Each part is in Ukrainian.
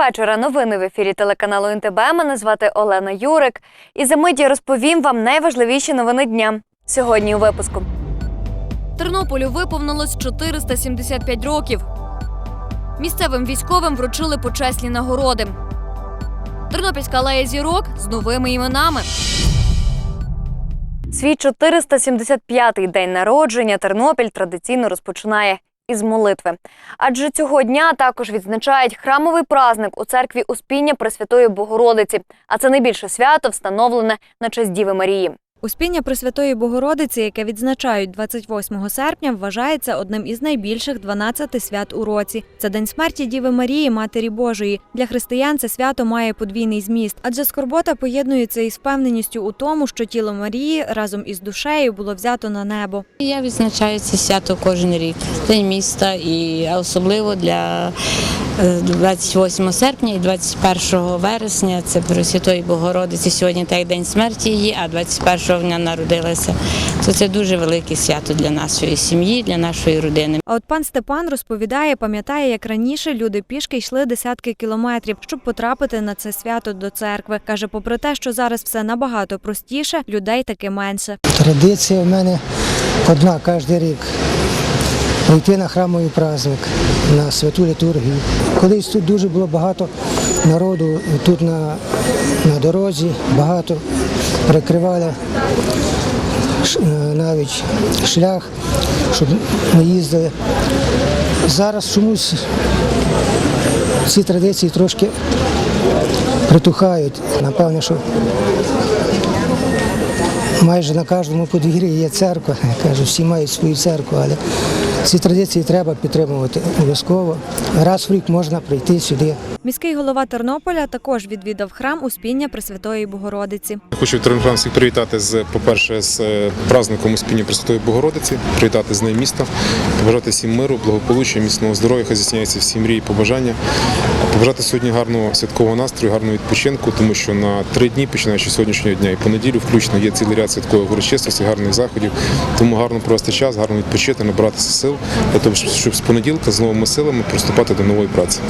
Вечора. Новини в ефірі телеканалу НТБ. Мене звати Олена Юрик. І за миті розповім вам найважливіші новини дня. Сьогодні у випуску. Тернополю виповнилось 475 років. Місцевим військовим вручили почесні нагороди. Тернопільська алея зірок з новими іменами. Свій 475-й день народження Тернопіль традиційно розпочинає із молитви. Адже цього дня також відзначають храмовий праздник у церкві Успіння Пресвятої Богородиці, а це найбільше свято встановлене на честь Діви Марії. Успіння Пресвятої Богородиці, яке відзначають 28 серпня, вважається одним із найбільших 12 свят у році. Це день смерті Діви Марії, Матері Божої. Для християн це свято має подвійний зміст, адже скорбота поєднується із впевненістю у тому, що тіло Марії разом із душею було взято на небо. Я відзначаю це свято кожен рік, День міста, і особливо для е, 28 серпня і 21 вересня. Це Пресвятої Богородиці. Сьогодні так день смерті її, а 21 вона народилася. То це дуже велике свято для нашої сім'ї, для нашої родини. А от пан Степан розповідає, пам'ятає, як раніше люди пішки йшли десятки кілометрів, щоб потрапити на це свято до церкви. каже, попри те, що зараз все набагато простіше, людей таки менше. Традиція в мене одна кожен рік. Йти на храмовий праздник, на святу літургію. Колись тут дуже було багато народу, тут на, на дорозі багато перекривали е, навіть шлях, щоб не їздили. Зараз чомусь ці традиції трошки притухають. Напевне, що майже на кожному подвір'ї є церква. Кажу, всі мають свою церкву, але ці традиції треба підтримувати обов'язково. Раз в рік можна прийти сюди. Міський голова Тернополя також відвідав храм Успіння Пресвятої Богородиці. Хочу Тернополян всіх привітати з, по-перше, з е, праздником Успіння Пресвятої Богородиці, привітати з нею міста, побажати всім миру, благополуччя, міцного здоров'я, хай здійсняються всі мрії, побажання. Побажати сьогодні гарного святкового настрою, гарного відпочинку, тому що на три дні, починаючи з сьогоднішнього дня і по неділю, включно є цілий ряд святкових урочистостей, гарних заходів. Тому гарно провести час, гарно відпочити, набратися сил для того, щоб з понеділка з новими силами приступати до нової праці.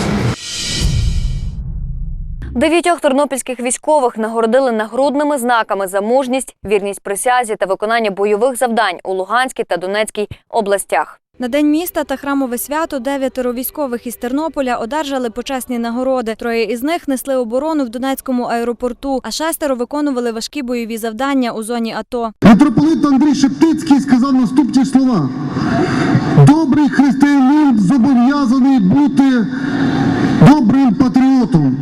Дев'ятьох тернопільських військових нагородили нагрудними знаками за мужність, вірність присязі та виконання бойових завдань у Луганській та Донецькій областях. На день міста та храмове свято дев'ятеро військових із Тернополя одержали почесні нагороди. Троє із них несли оборону в Донецькому аеропорту, а шестеро виконували важкі бойові завдання у зоні АТО. Митрополит Андрій Шептицький сказав наступні слова. Добрий християнин зобов'язаний бути добрим патріотом.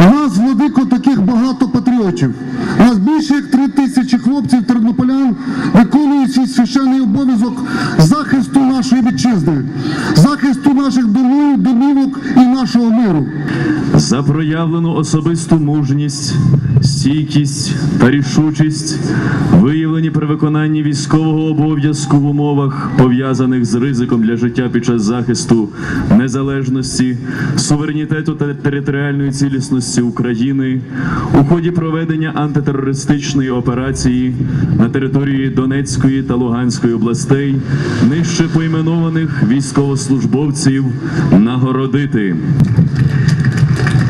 У нас, владико, таких багато патріотів. У нас більше як три тисячі хлопців тернополян виконують свій священний обов'язок захисту нашої вітчизни, захисту наших домів, домівок і нашого миру. за проявлену особисту мужність, стійкість та рішучість, виявлені при виконанні військового обов'язку в умовах, пов'язаних з ризиком для життя під час захисту незалежності, суверенітету та територіальної цілісності України у ході проведення антитерористичної операції на території Донецької та Луганської областей, нижче поіменованих військовослужбовців нагородити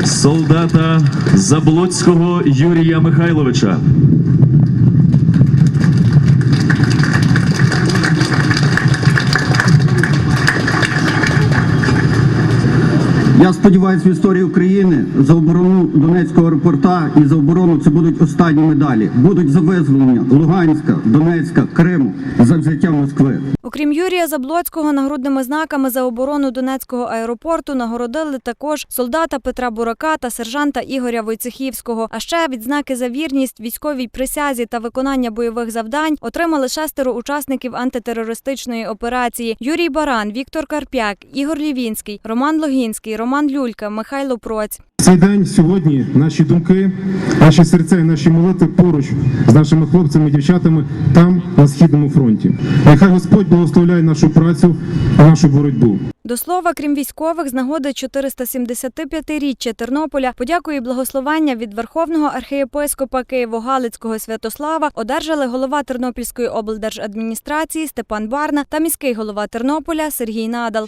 солдата Заблоцького Юрія Михайловича. Я сподіваюся, в історії України за оборону Донецького аеропорта і за оборону це будуть останні медалі. Будуть за визволення Луганська, Донецька, Криму, за взяття Москви. Окрім Юрія Заблоцького, нагрудними знаками за оборону Донецького аеропорту нагородили також солдата Петра Бурака та сержанта Ігоря Войцехівського. А ще відзнаки за вірність, військовій присязі та виконання бойових завдань отримали шестеро учасників антитерористичної операції: Юрій Баран, Віктор Карп'як, Ігор Лівінський, Роман Логінський, Роман Люлька, Михайло Проць. Цей день сьогодні наші думки, наші серця і наші молитви поруч з нашими хлопцями і дівчатами там на східному фронті. Нехай Господь благословляє нашу працю нашу боротьбу. До слова, крім військових, з нагоди 475-річчя Тернополя, подякою і благословення від Верховного архієпископа Києво-Галицького Святослава одержали голова Тернопільської облдержадміністрації Степан Барна та міський голова Тернополя Сергій Надал.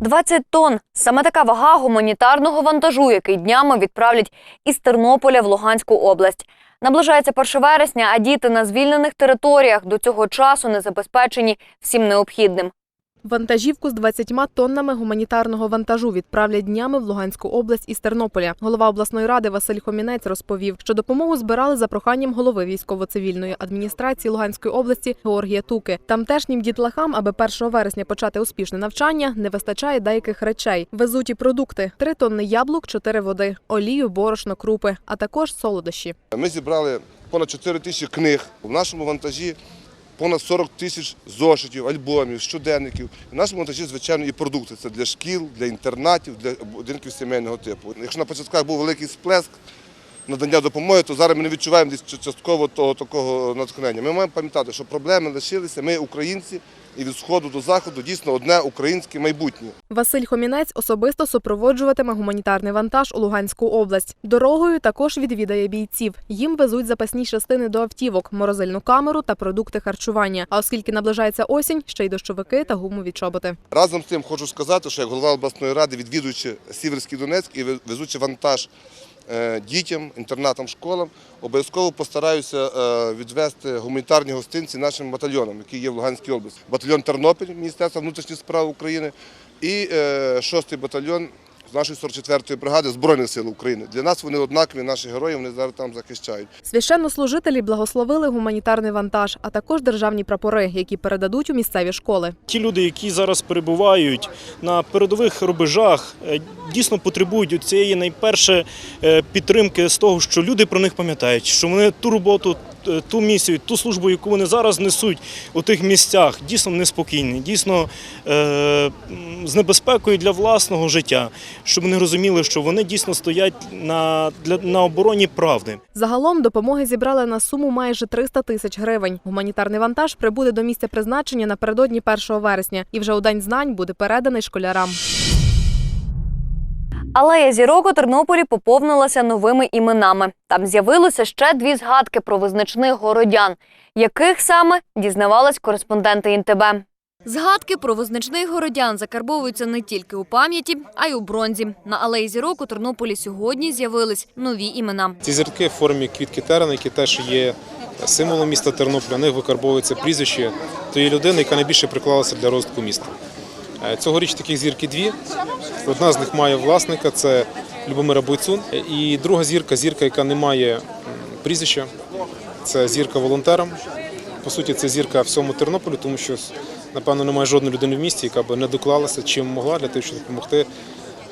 20 тонн – саме така вага гуманітарного вантажу, який днями відправлять із Тернополя в Луганську область. Наближається 1 вересня, а діти на звільнених територіях до цього часу не забезпечені всім необхідним. Вантажівку з 20 тоннами гуманітарного вантажу відправлять днями в Луганську область із Тернополя. Голова обласної ради Василь Хомінець розповів, що допомогу збирали за проханням голови військово-цивільної адміністрації Луганської області Георгія Туки. Тамтешнім дітлахам, аби 1 вересня почати успішне навчання, не вистачає деяких речей. Везуть і продукти: 3 тонни яблук, 4 води, олію, борошно, крупи, а також солодощі. Ми зібрали понад 4 тисячі книг. В нашому вантажі понад 40 тисяч зошитів, альбомів, щоденників. В нашому вантажі, звичайно, і продукти. Це для шкіл, для інтернатів, для будинків сімейного типу. Якщо на початках був великий сплеск надання допомоги, то зараз ми не відчуваємо десь частково того такого натхнення. Ми маємо пам'ятати, що проблеми лишилися. Ми українці, і від сходу до заходу дійсно одне українське майбутнє. Василь Хомінець особисто супроводжуватиме гуманітарний вантаж у Луганську область. Дорогою також відвідає бійців. Їм везуть запасні частини до автівок, морозильну камеру та продукти харчування. А оскільки наближається осінь, ще й дощовики та гумові чоботи. Разом з тим хочу сказати, що як голова обласної ради, відвідуючи Сіверський Донецьк і везучи вантаж дітям, інтернатам, школам, обов'язково постараюся е, відвести гуманітарні гостинці нашим батальйонам, які є в Луганській області. Батальйон Тернопіль Міністерства внутрішніх справ України і е, 6-й батальйон з нашої 44-ї бригади Збройних сил України. Для нас вони однакові, наші герої, вони зараз там захищають. Священнослужителі благословили гуманітарний вантаж, а також державні прапори, які передадуть у місцеві школи. Ті люди, які зараз перебувають на передових рубежах, е, дійсно потребують цієї найперше е, підтримки з того, що люди про них пам'ятають, що вони ту роботу, ту місію, ту службу, яку вони зараз несуть у тих місцях, дійсно неспокійні, дійсно е, з небезпекою для власного життя, щоб вони розуміли, що вони дійсно стоять на, для, на обороні правди. Загалом допомоги зібрали на суму майже 300 тисяч гривень. Гуманітарний вантаж прибуде до місця призначення напередодні 1 вересня і вже у день знань буде переданий школярам. Алея зірок у Тернополі поповнилася новими іменами. Там з'явилося ще дві згадки про визначних городян, яких саме дізнавались кореспонденти ІНТБ. Згадки про визначних городян закарбовуються не тільки у пам'яті, а й у бронзі. На алеї зірок у Тернополі сьогодні з'явились нові імена. Ці зірки в формі квітки терена, які теж є символом міста Тернополя. На них викарбовується прізвище тої людини, яка найбільше приклалася для розвитку міста. Е, Цьогоріч таких зірки дві. Одна з них має власника, це Любомира Бойцун. І друга зірка зірка, яка не має прізвища, це зірка волонтерам. По суті, це зірка всьому Тернополю, тому що, напевно, немає жодної людини в місті, яка б не доклалася чим могла для того, щоб допомогти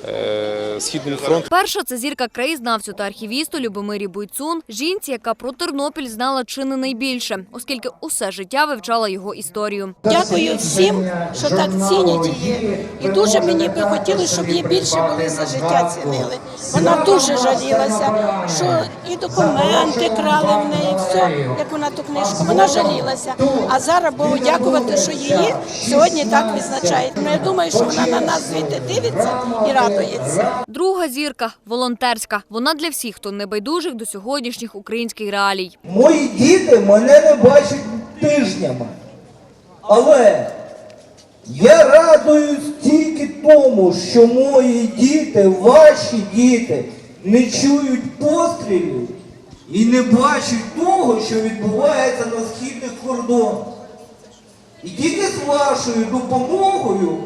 е, Східному фронту. Перша це зірка краєзнавцю та архівісту Любомирі Бойцун, жінці, яка про Тернопіль знала чи не найбільше, оскільки усе життя вивчала його історію. Дякую всім, що так цінять її. І дуже мені би хотілося, щоб її більше були за життя цінили. Вона дуже жалілася, що і документи крали в неї, все, як вона ту книжку. Вона жалілася. А зараз Богу дякувати, що її сьогодні так відзначають. Ну я думаю, що вона на нас звідти дивиться і радується. Друга зірка волонтерська. Вона для всіх, хто не байдужих до сьогоднішніх українських реалій. Мої діти мене не бачать тижнями. Але я радуюсь тільки тому, що мої діти, ваші діти, не чують пострілів і не бачать того, що відбувається на східних кордонах. І тільки з вашою допомогою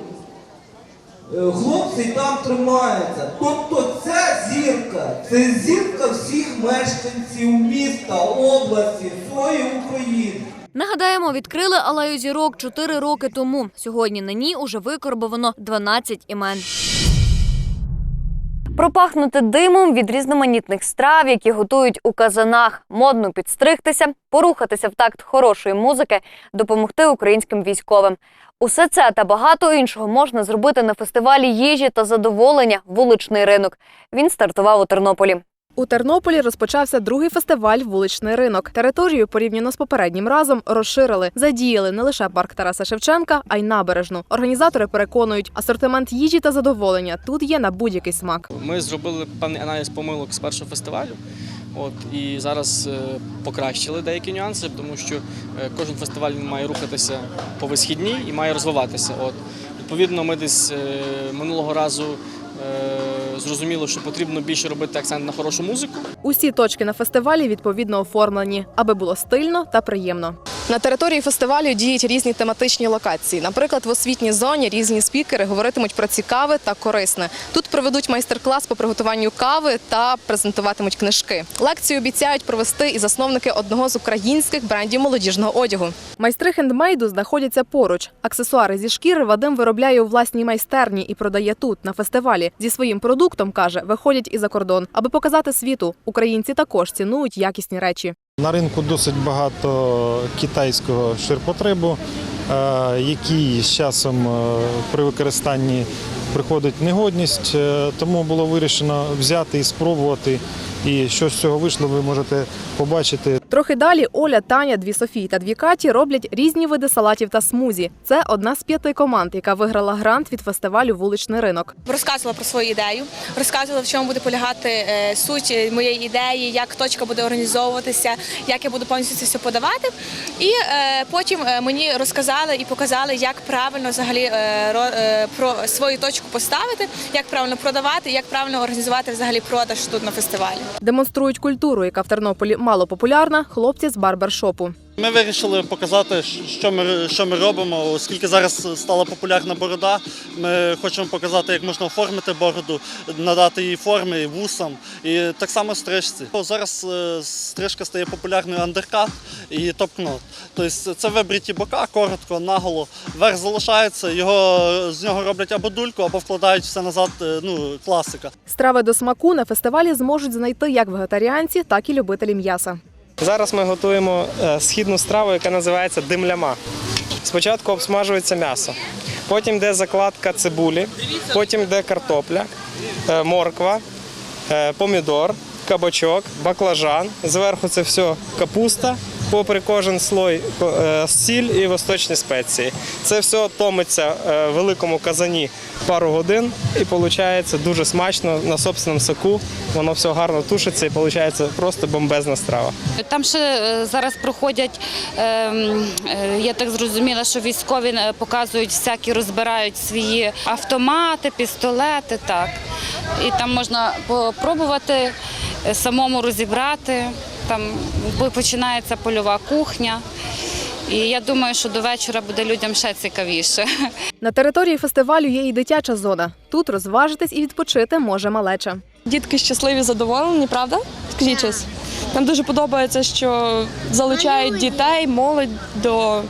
хлопці там тримаються. Тобто ця зірка, це зірка всіх мешканців міста, області, всієї України. Нагадаємо, відкрили алею зірок 4 роки тому. Сьогодні на ній уже викорбовано 12 імен. Пропахнути димом від різноманітних страв, які готують у казанах, модно підстригтися, порухатися в такт хорошої музики, допомогти українським військовим. Усе це та багато іншого можна зробити на фестивалі їжі та задоволення Вуличний ринок. Він стартував у Тернополі. У Тернополі розпочався другий фестиваль Вуличний ринок. Територію порівняно з попереднім разом розширили, задіяли не лише парк Тараса Шевченка, а й набережну. Організатори переконують, асортимент їжі та задоволення тут є на будь-який смак. Ми зробили певний аналіз помилок з першого фестивалю. От і зараз е, покращили деякі нюанси, тому що е, кожен фестиваль має рухатися по висхідній і має розвиватися. От Відповідно, ми десь е, минулого разу е, зрозуміли, що потрібно більше робити акцент на хорошу музику. Усі точки на фестивалі відповідно оформлені, аби було стильно та приємно. На території фестивалю діють різні тематичні локації. Наприклад, в освітній зоні різні спікери говоритимуть про цікаве та корисне. Тут проведуть майстер-клас по приготуванню кави та презентуватимуть книжки. Лекцію обіцяють провести і засновники одного з українських брендів молодіжного одягу. Майстри хендмейду знаходяться поруч. Аксесуари зі шкіри Вадим виробляє у власній майстерні і продає тут, на фестивалі. Зі своїм продуктом каже, виходять і за кордон, аби показати світу. Українці також цінують якісні речі. На ринку досить багато китайського ширпотребу, е, який з часом е, при використанні приходить негодність, е, тому було вирішено взяти і спробувати. І що з цього вийшло, ви можете побачити. Трохи далі Оля, Таня, дві Софії та дві Каті роблять різні види салатів та смузі. Це одна з п'яти команд, яка виграла грант від фестивалю Вуличний ринок. Розказувала про свою ідею, розказувала, в чому буде полягати е, суть моєї ідеї, як точка буде організовуватися, як я буду повністю це все подавати. І е, потім е, мені розказали і показали, як правильно взагалі е, ро- е, про свою точку поставити, як правильно продавати, як правильно організувати взагалі продаж тут на фестивалі. Демонструють культуру, яка в Тернополі мало популярна, хлопці з барбершопу. Ми вирішили показати, що ми, що ми робимо, оскільки зараз стала популярна борода. Ми хочемо показати, як можна оформити бороду, надати їй форми і вусам, і так само стрижці. Зараз е, стрижка стає популярною андеркат і топ-кнот. Тобто це вибриті бока, коротко, наголо. Верх залишається, його з нього роблять або дульку, або вкладають все назад. е, Ну, класика. Страви до смаку на фестивалі зможуть знайти як вегетаріанці, так і любителі м'яса. Зараз ми готуємо е, східну страву, яка називається димляма. Спочатку обсмажується м'ясо, потім йде закладка цибулі, потім йде картопля, е, морква, е, помідор, кабачок, баклажан. Зверху це все капуста, попри кожен слой е, сіль і восточні спеції. Це все томиться е, в великому казані пару годин і виходить дуже смачно на собственному соку. Воно все гарно тушиться і виходить просто бомбезна страва. Там ще е, зараз проходять, ем, я так зрозуміла, що військові показують всякі, розбирають свої автомати, пістолети, так. І там можна попробувати самому розібрати. Там починається польова кухня. І я думаю, що до вечора буде людям ще цікавіше. На території фестивалю є і дитяча зона. Тут розважитись і відпочити може малеча. Дітки щасливі, задоволені, правда? Скажіть щось. Нам дуже подобається, що залучають дітей, молодь до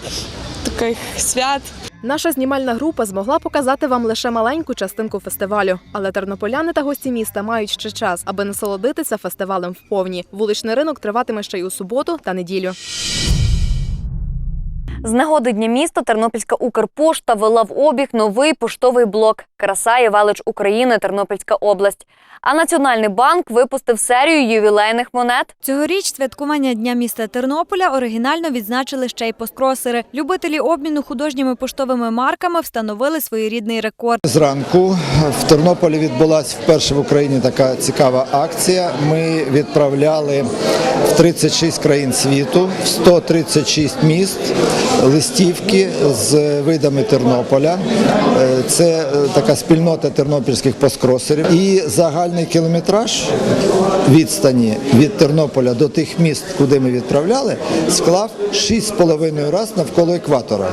таких свят. Наша знімальна група змогла показати вам лише маленьку частинку фестивалю, але тернополяни та гості міста мають ще час, аби насолодитися фестивалем вповні. Вуличний ринок триватиме ще й у суботу та неділю. З нагоди Дня міста Тернопільська Укрпошта вела в обіг новий поштовий блок Краса і велич України Тернопільська область. А Національний банк випустив серію ювілейних монет. Цьогоріч святкування Дня міста Тернополя оригінально відзначили ще й посткросери. Любителі обміну художніми поштовими марками встановили своєрідний рекорд. Зранку в Тернополі відбулася вперше в Україні така цікава акція. Ми відправляли в 36 країн світу, в 136 міст листівки з видами Тернополя. Е, Це е, така спільнота тернопільських посткросерів. І загальний кілометраж відстані від Тернополя до тих міст, куди ми відправляли, склав 6,5 разів навколо екватора.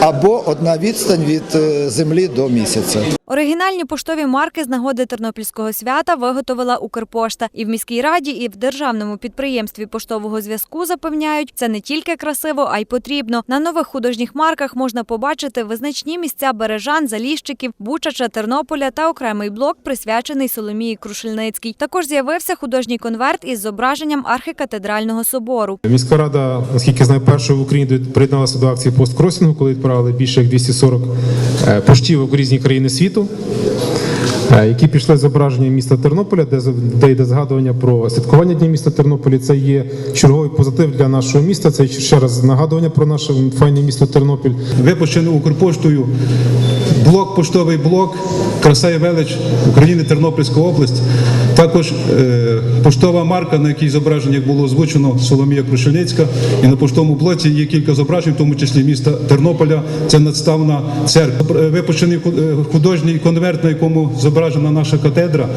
Або одна відстань від е, землі до місяця. Оригінальні поштові марки з нагоди тернопільського свята виготовила Укрпошта. І в міській раді, і в державному підприємстві поштового зв'язку запевняють, це не тільки красиво, а й потрібно. На нових художніх марках можна побачити визначні місця Бережан, Заліщиків, Бучача, Тернополя та окремий блок, присвячений Соломії Крушельницькій. Також з'явився художній конверт із зображенням архікатедрального собору. Міська рада, наскільки знаю, першою в Україні приєдналася до акції посткросінгу, коли відправили більше як 240 е, поштівок у різні країни світу, е, які пішли зображення міста Тернополя, де, де йде згадування про святкування Дня міста Тернополя. Це є черговий позитив для нашого міста. Це ще раз нагадування про наше файне місто Тернопіль. Випущено Укрпоштою блок, поштовий блок, краса і велич України, Тернопільська область. Також е, поштова марка, на якій зображення, було озвучено, Соломія Крушельницька. І на поштовому блоці є кілька зображень, в тому числі міста Тернополя. Це надставна церква. Випущений е, художній конверт, на якому зображена наша катедра.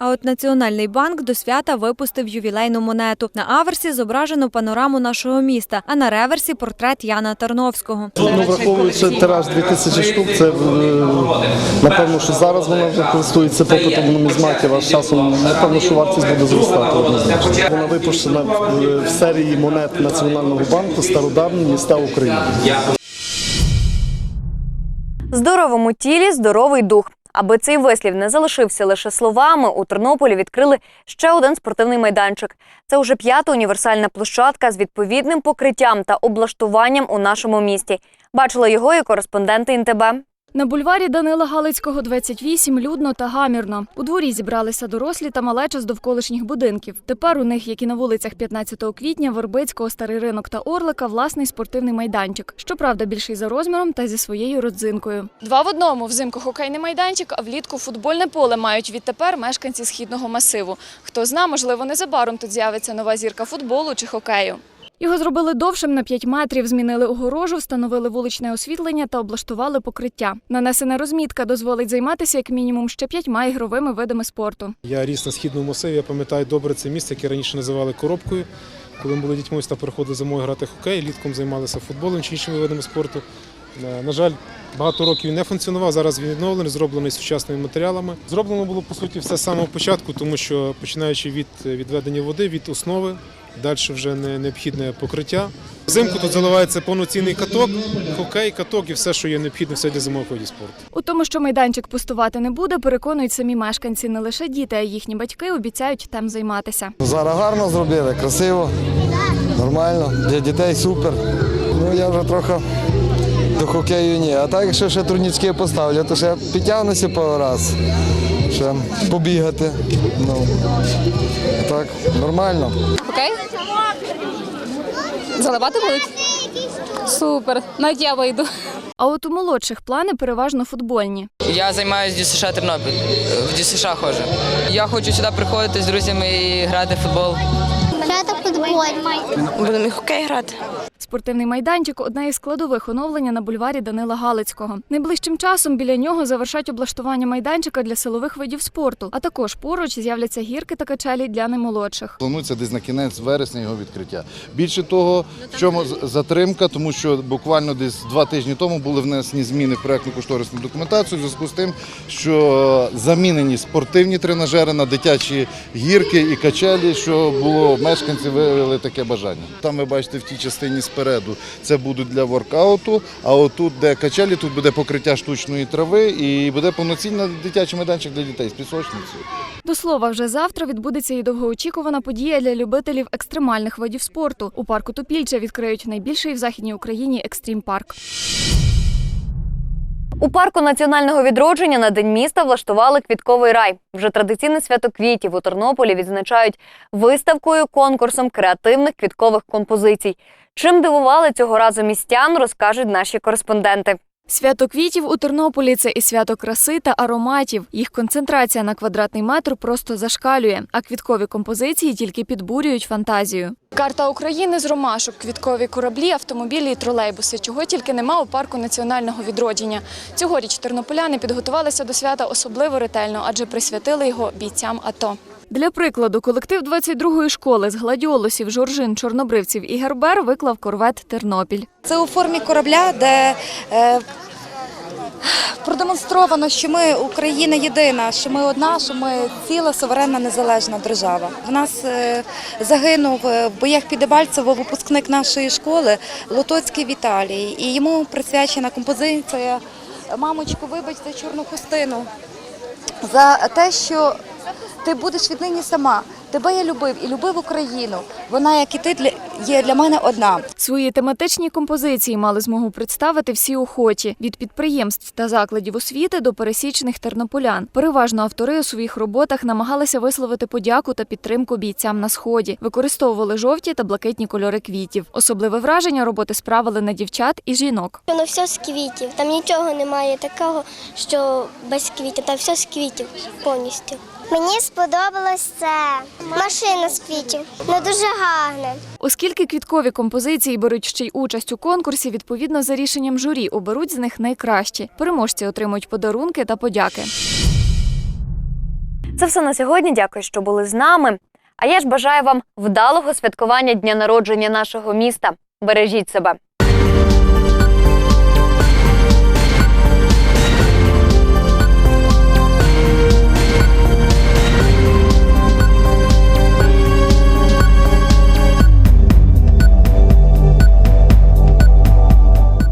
А от Національний банк до свята випустив ювілейну монету. На аверсі зображено панораму нашого міста, а на реверсі портрет Яна Тарновського. Ну, враховуючи тираж 2000 штук, це е, напевно, що зараз вона вже користується попитом нумізматів, а з часом напевно, що вартість буде зростати однозначно. Вона випущена в, в серії монет Національного банку Стародавні міста України. Здоровому тілі здоровий дух. Аби цей вислів не залишився лише словами, у Тернополі відкрили ще один спортивний майданчик. Це вже п'ята універсальна площадка з відповідним покриттям та облаштуванням у нашому місті. Бачили його і кореспонденти ІНТБ. На бульварі Данила Галицького, 28, людно та гамірно. У дворі зібралися дорослі та малеча з довколишніх будинків. Тепер у них, як і на вулицях 15 квітня, Вербицького, Старий ринок та Орлика, власний спортивний майданчик. Щоправда, більший за розміром та зі своєю родзинкою. Два в одному взимку хокейний майданчик, а влітку футбольне поле мають відтепер мешканці східного масиву. Хто зна, можливо, незабаром тут з'явиться нова зірка футболу чи хокею. Його зробили довшим на 5 метрів, змінили огорожу, встановили вуличне освітлення та облаштували покриття. Нанесена розмітка дозволить займатися як мінімум ще п'ятьма ігровими видами спорту. Я ріс на східному масиві, я пам'ятаю добре це місце, яке раніше називали коробкою. Коли ми були дітьми, сюди приходили зимою грати хокей, літком займалися футболом чи іншими видами спорту. На жаль, багато років не функціонував. Зараз він відновлений, зроблений сучасними матеріалами. Зроблено було по суті все з самого початку, тому що починаючи від відведення води, від основи, далі вже не необхідне покриття. Взимку тут заливається повноцінний каток, хокей, каток і все, що є необхідне все для зимового видів спорту. У тому, що майданчик пустувати не буде, переконують самі мешканці. Не лише діти, а й їхні батьки обіцяють там займатися. Зараз гарно зробили, красиво, нормально, для дітей супер. Ну я вже трохи до хокею ні. А так, якщо ще турнічки поставлять, то ще підтягнуся пару раз, ще побігати. Ну, так, нормально. Окей? Заливати будуть? Супер, навіть я вийду. А от у молодших плани переважно футбольні. Я займаюся ДЮСШ Тернопіль. В ДЮСШ ходжу. Я хочу сюди приходити з друзями і грати в футбол. Будемо і хокей грати. Спортивний майданчик одна із складових оновлення на бульварі Данила Галицького. Найближчим часом біля нього завершать облаштування майданчика для силових видів спорту, а також поруч з'являться гірки та качелі для наймолодших. Планується десь на кінець вересня його відкриття. Більше того, в чому з- затримка, тому що буквально десь два тижні тому були внесені зміни в проектну кошторисну документацію в зв'язку з тим, що замінені спортивні тренажери на дитячі гірки і качелі, що було мешканці виявили таке бажання. Там ви бачите в тій частині спереду це будуть для воркауту, а отут, де качелі, тут буде покриття штучної трави і буде повноцінний дитячий майданчик для дітей з пісочницею. До слова, вже завтра відбудеться і довгоочікувана подія для любителів екстремальних видів спорту. У парку Топільча відкриють найбільший в західній Україні екстрім парк. У парку національного відродження на день міста влаштували квітковий рай. Вже традиційне свято квітів у Тернополі відзначають виставкою, конкурсом креативних квіткових композицій. Чим дивували цього разу містян, розкажуть наші кореспонденти. Свято квітів у Тернополі це і свято краси та ароматів. Їх концентрація на квадратний метр просто зашкалює, а квіткові композиції тільки підбурюють фантазію. Карта України з ромашок, квіткові кораблі, автомобілі і тролейбуси. Чого тільки нема у парку національного відродження. Цьогоріч тернополяни підготувалися до свята особливо ретельно, адже присвятили його бійцям АТО. Для прикладу, колектив 22-ї школи з гладіолусів, жоржин, чорнобривців і гербер виклав корвет Тернопіль. Це у формі корабля, де е, продемонстровано, що ми Україна єдина, що ми одна, що ми ціла суверенна незалежна держава. В нас е, загинув е, в боях під Дебальцево випускник нашої школи Лотоцький Віталій. І йому присвячена композиція Мамочку, вибач за чорну хустину за те, що ти будеш віднині сама. Тебе я любив і любив Україну. Вона, як і ти, для- є для мене одна. Свої тематичні композиції мали змогу представити всі охочі від підприємств та закладів освіти до пересічних тернополян. Переважно автори у своїх роботах намагалися висловити подяку та підтримку бійцям на сході, використовували жовті та блакитні кольори квітів. Особливе враження роботи справили на дівчат і жінок. Воно все з квітів. Там нічого немає такого, що без квітів. Там все з квітів повністю. Мені сподобалось це. Машина з квітів. Ну дуже гарне. Оскільки квіткові композиції беруть ще й участь у конкурсі, відповідно за рішенням журі оберуть з них найкращі. Переможці отримують подарунки та подяки. Це все на сьогодні. Дякую, що були з нами. А я ж бажаю вам вдалого святкування дня народження нашого міста. Бережіть себе.